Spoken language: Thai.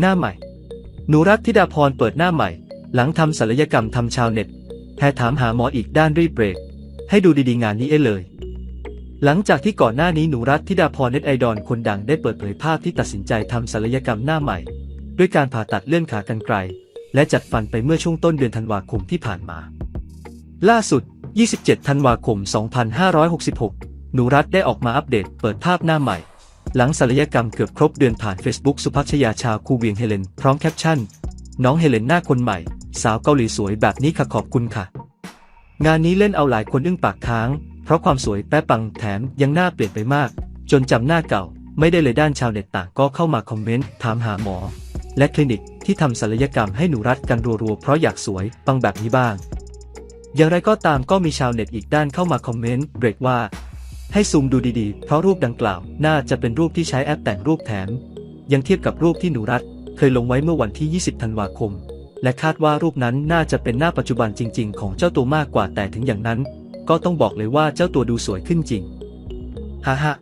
หน้าใหม่ หนูรัตธิดาพรเปิดหน้าใหม่ หลังทำศัลยกรรมทำชาวเน็ตแพรถามหาหมออีกด้านรีบเบรก ให้ดูดีๆงานนี้เอ้เลย หลังจากที่ก่อนหน้านี้หนูรัตธิดาพรเน็ตไอดอลคนดังได้เปิดเผยภาพที่ตัดสินใจทำศัลยกรรมหน้าใหม่ ด้วยการผ่าตัดเลื่อนขากรรไกรและจัดฟันไปเมื่อช่วงต้นเดือนธันวาคมที่ผ่านมา ล่าสุด 27 ธันวาคม 2566 หนูรัตได้ออกมาอัปเดตเปิดภาพหน้าใหม่ หลังศัลยกรรมเกือบครบเดือนผ่าน Facebook สุภัชยาชาคูเวียงเฮเลน พร้อมแคปชั่น น้องเฮเลนหน้าคนใหม่ สาวเกาหลีสวยแบบนี้ค่ะขอบคุณค่ะ งานนี้เล่นเอาหลายคนอึ้งปากค้าง เพราะความสวยแป๊ะปังแถมยังหน้าเปลี่ยนไปมาก จนจำหน้าเก่า ไม่ได้เลยด้านชาวเน็ตต่างก็เข้ามาคอมเมนต์ถามหาหมอ และคลินิกที่ทำศัลยกรรมให้หนูรัดกันรัวๆเพราะอยากสวยปังแบบนี้บ้าง อย่างไรก็ตามก็มีชาวเน็ตอีกด้านเข้ามาคอมเมนต์เบรกว่า ให้ซูมดูดีๆ เพราะรูปดังกล่าว น่าจะเป็นรูปที่ใช้แอปแต่งรูปแถม ยังเทียบกับรูปที่หนูรัตเคยลงไว้เมื่อวันที่ 20 ธันวาคม และคาดว่ารูปนั้นน่าจะเป็นหน้าปัจจุบันจริง ๆ ของเจ้าตัวมากกว่าแต่ถึงอย่างนั้น ก็ต้องบอกเลยว่าเจ้าตัวดูสวยขึ้นจริงฮ่าฮ่า